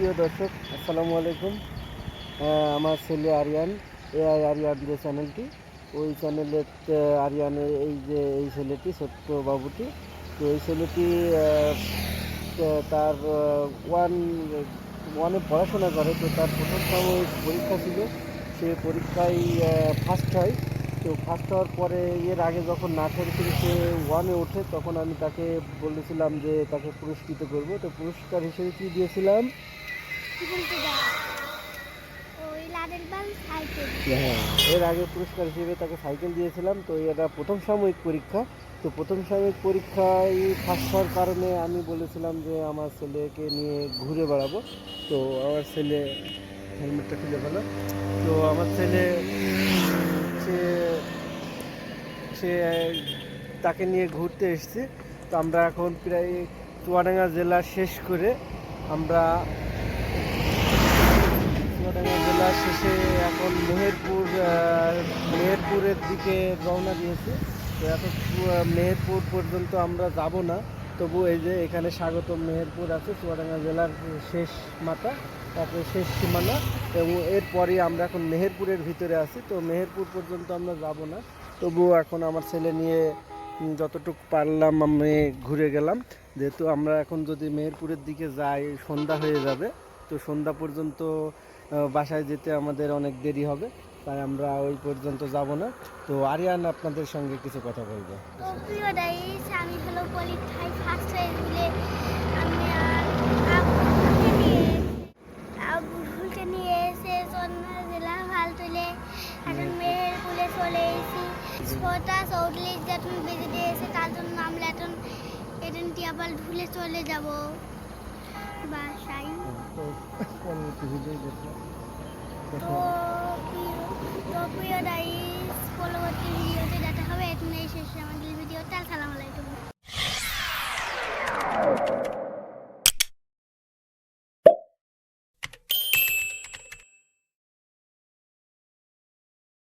প্রিয় দর্শক, আসসালামু আলাইকুম। আমার ছেলে আরিয়ান এআই আরিয়ান যে চ্যানেলটি, ওই চ্যানেলের আরিয়ানের এই যে, এই ছেলেটি, ছোট্ট বাবুটি, তো এই ছেলেটি তার ওয়ান ওয়ানে পড়াশোনা করে, তো তার প্রথম সাময়িক পরীক্ষা ছিল। সে পরীক্ষায় ফার্স্ট হয়। তো ফার্স্ট হওয়ার পরে এর আগে যখন নাচের থেকে সে ওয়ানে ওঠে তখন আমি তাকে বলেছিলাম যে তাকে পুরস্কৃত করব। তো পুরস্কার হিসেবে কী দিয়েছিলাম? সাইকেল হ্যাঁ এর আগে পুরস্কার হিসেবে তাকে সাইকেল দিয়েছিলাম। তো এটা প্রথম সাময়িক পরীক্ষা। তো প্রথম সাময়িক পরীক্ষায় ফার্স্ট হওয়ার কারণে আমি বলেছিলাম যে আমার ছেলেকে নিয়ে ঘুরে বেড়াবো। তো আমার ছেলে হেলমেটটা খুলে ফেলো। তো আমার ছেলে সে সে তাকে নিয়ে ঘুরতে এসেছে। তো আমরা এখন প্রায় চুয়াডাঙ্গা জেলা শেষ করে আমরা চুয়াডাঙ্গা জেলা শেষে এখন মেহেরপুর মেহেরপুরের দিকে রওনা দিয়েছি। তো এত মেহেরপুর পর্যন্ত আমরা যাব না। তবু এই যে এখানে স্বাগত মেহেরপুর আছে, চুয়াডাঙ্গা জেলার শেষ মাথা, তারপরে শেষ সীমানা। এবং এরপরে আমরা এখন মেহেরপুরের ভিতরে আছি। তো মেহেরপুর পর্যন্ত আমরা যাব না। তবুও এখন আমার ছেলে নিয়ে যতটুকু পারলাম আমি ঘুরে গেলাম। যেহেতু আমরা এখন যদি মেহেরপুরের দিকে যাই সন্ধ্যা হয়ে যাবে তো সন্ধ্যা পর্যন্ত বাসায় যেতে আমাদের অনেক দেরি হবে তাই আমরা ওই পর্যন্ত যাব না। তো আরিয়ান আপনাদের সঙ্গে কিছু কথা বলব। তো প্রিয় ডাইস আমি হলো পরীক্ষায় ফার্স্ট হয়ে আমি নিয়ে এসে সন্ধ্যা জেলা ভালো তুলে এখন মেহেরপুরে চলে এসেছি। ছটা চৌত্রিশ যখন বেজে দিয়েছে তার জন্য আমরা এখন এখন টিয়াপাল ভুলে চলে যাব বাসায়। তো